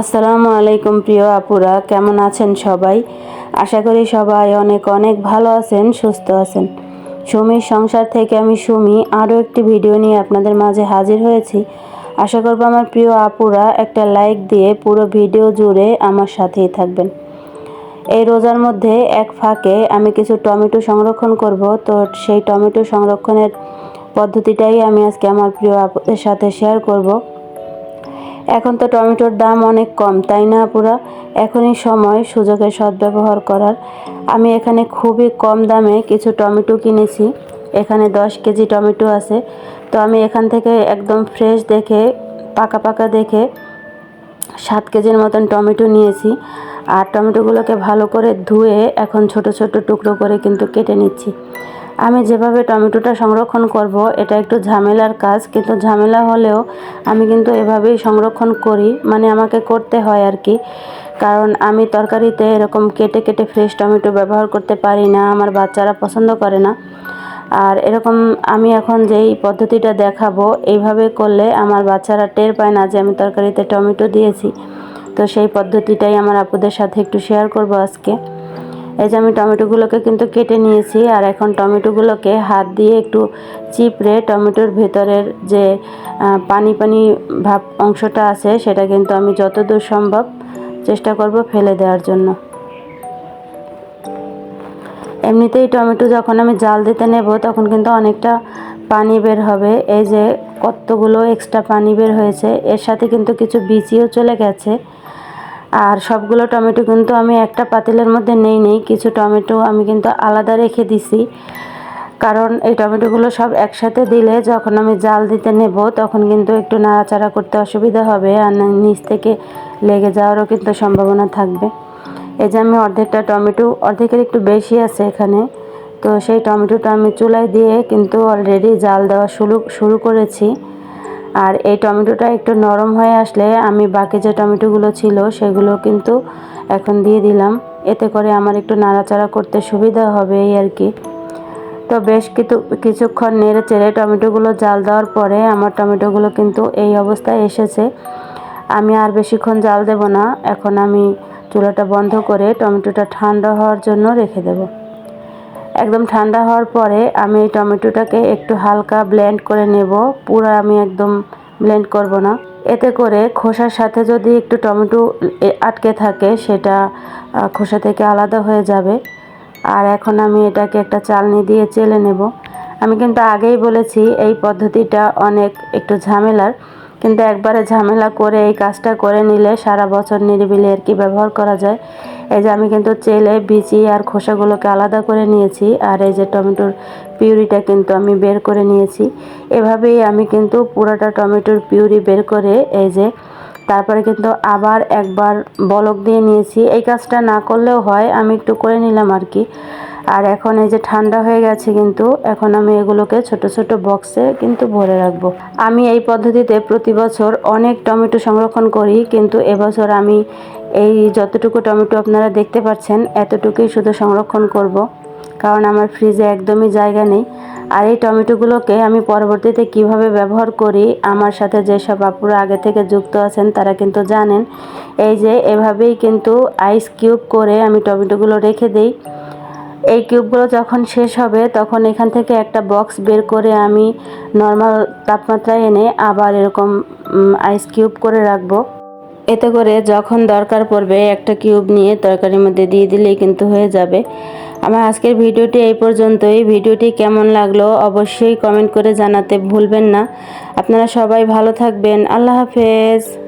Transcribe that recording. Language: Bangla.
আসসালামু আলাইকুম প্রিয় আপুরা, কেমন আছেন সবাই? আশা করি সবাই অনেক অনেক ভালো আছেন, সুস্থ আছেন। সুমির সংসার থেকে আমি সুমি আরও একটি ভিডিও নিয়ে আপনাদের মাঝে হাজির হয়েছি। আশা করব আমার প্রিয় আপুরা, একটা লাইক দিয়ে পুরো ভিডিও জুড়ে আমার সাথেই থাকবেন। এই রোজার মধ্যে এক ফাঁকে আমি কিছু টমেটো সংরক্ষণ করব, তো সেই টমেটো সংরক্ষণের পদ্ধতিটাই আমি আজকে আমার প্রিয় আপুদের সাথে শেয়ার করব। এখন তো টমেটোর দাম অনেক কম, তাই না পুরা এখনই সময় সুযোগের সদ্ব্যবহার করার। আমি এখানে খুবই কম দামে কিছু টমেটো কিনেছি। এখানে দশ কেজি টমেটো আছে। তো আমি এখান থেকে একদম ফ্রেশ দেখে, পাকা পাকা দেখে সাত কেজির মতন টমেটো নিয়েছি। আর টমেটোগুলোকে ভালো করে ধুয়ে এখন ছোট ছোট টুকরো করে কিন্তু কেটে নিচ্ছি। আমি যেভাবে টমেটোটা সংরক্ষণ করব, এটা একটু ঝামেলার কাজ, কিন্তু ঝামেলা হলেও আমি কিন্তু এভাবেই সংরক্ষণ করি মানে আমাকে করতে হয় আর কি। কারণ আমি তরকারিতে এরকম কেটে কেটে ফ্রেশ টমেটো ব্যবহার করতে পারি না, আমার বাচ্চারা পছন্দ করে না। আর এরকম আমি এখন যেই পদ্ধতিটা দেখাবো, এইভাবে করলে আমার বাচ্চারা টের পায় না যে আমি তরকারিতে টমেটো দিয়েছি। তো সেই পদ্ধতিটাই আমার আপুদের সাথে একটু শেয়ার করব আজকে। এই যে আমি টমেটোগুলোকে কিন্তু কেটে নিয়েছি, আর এখন টমেটোগুলোকে হাত দিয়ে একটু চিপড়ে টমেটোর ভেতরের যে পানি পানি ভাব অংশটা আছে, সেটা কিন্তু আমি যতদূর সম্ভব চেষ্টা করব ফেলে দেওয়ার জন্য। এমনিতেই টমেটো যখন আমি জাল দিতে নেব, তখন কিন্তু অনেকটা পানি বের হবে। এই যে কতগুলো এক্সট্রা পানি বের হয়েছে, এর সাথে কিন্তু কিছু বিচিও চলে গেছে। আর সবগুলো টমেটো কিন্তু আমি একটা পাতিলের মধ্যে নেই নেই। কিছু টমেটো আমি কিন্তু আলাদা রেখে দিছি। কারণ এই টমেটোগুলো সব একসাথে দিলে যখন আমি জাল দিতে নেব, তখন কিন্তু একটু নাড়াচাড়া করতে অসুবিধা হবে আর নিচ থেকে লেগে যাওয়ারও কিন্তু সম্ভাবনা থাকবে। এই যে আমি অর্ধেকটা টমেটো, অর্ধেকের একটু বেশি আছে এখানে। তো সেই টমেটোটা আমি চুলায় দিয়ে কিন্তু অলরেডি জাল দেওয়া শুরু শুরু করেছি। আর এই টমেটোটা একটু নরম হয়ে আসলে আমি বাকি যে টমেটোগুলো ছিল সেগুলো কিন্তু এখন দিয়ে দিলাম। এতে করে আমার একটু নাড়াচাড়া করতে সুবিধা হবে এই আর কি। তো বেশ কিছু, কিছুক্ষণ নেড়ে চেড়ে টমেটোগুলো জাল দেওয়ার পরে আমার টমেটোগুলো কিন্তু এই অবস্থায় এসেছে। আমি আর বেশিক্ষণ জাল দেব না। এখন আমি চুলাটা বন্ধ করে টমেটোটা ঠান্ডা হওয়ার জন্য রেখে দেব। একদম ঠান্ডা হওয়ার পরে আমি এই টমেটোটাকে একটু হালকা ব্লেন্ড করে নেব। পুরো আমি একদম ব্লেন্ড করব না। এতে করে খোসার সাথে যদি একটু টমেটো আটকে থাকে, সেটা খোসা থেকে আলাদা হয়ে যাবে। আর এখন আমি এটাকে একটা চালনি দিয়ে চেলে নেব। আমি কিন্তু আগেই বলেছি, এই পদ্ধতিটা অনেক একটু ঝামেলার। কিন্তু একবারে ঝামেলা করে এই কাজটা করে নিলে সারা বছর নিরিবিলি আর কি ব্যবহার করা যায়। এই যে আমি কিন্তু চেলে ভিজি আর খোসাগুলোকে আলাদা করে নিয়েছি। আর এই যে টমেটোর পিউরিটা কিন্তু আমি বের করে নিয়েছি। এভাবেই আমি কিন্তু পুরোটা টমেটোর পিউরি বের করে এই যে তারপরে কিন্তু আবার একবার বলক দিয়ে নিয়েছি। এই কাজটা না করলেও হয়, আমি একটু করে নিলাম আর কি। আর এখন এই যে ঠান্ডা হয়ে গেছে কিন্তু, এখন আমি এগুলোকে ছোট ছোট বক্সে কিন্তু ভরে রাখব। আমি এই পদ্ধতিতে প্রতি বছর অনেক টমেটো সংরক্ষণ করি, কিন্তু এবছর আমি এই যতটুকু টমেটো আপনারা দেখতে পাচ্ছেন, এতটুকুই শুধু সংরক্ষণ করব। কারণ আমার ফ্রিজে একদমই জায়গা নেই। আর এই টমেটোগুলোকে আমি পরবর্তীতে কীভাবে ব্যবহার করি, আমার সাথে যেসব আপুরা আগে থেকে যুক্ত আছেন, তারা কিন্তু জানেন। এই যে, এভাবেই কিন্তু আইস কিউব করে আমি টমেটোগুলো রেখে দিই। এই কিউবগুলো যখন শেষ হবে, তখন এখান থেকে একটা বক্স বের করে আমি নর্মাল তাপমাত্রায় এনে আবার এরকম আইস কিউব করে রাখব। এতে করে যখন দরকার পড়বে একটা কিউব নিয়ে তরকারির মধ্যে দিয়ে দিলেই কিন্তু হয়ে যাবে। আমার আজকের ভিডিওটি এই পর্যন্তই। ভিডিওটি কেমন লাগল অবশ্যই কমেন্ট করে জানাতে ভুলবেন না। আপনারা সবাই ভালো থাকবেন। আল্লাহ হাফেজ।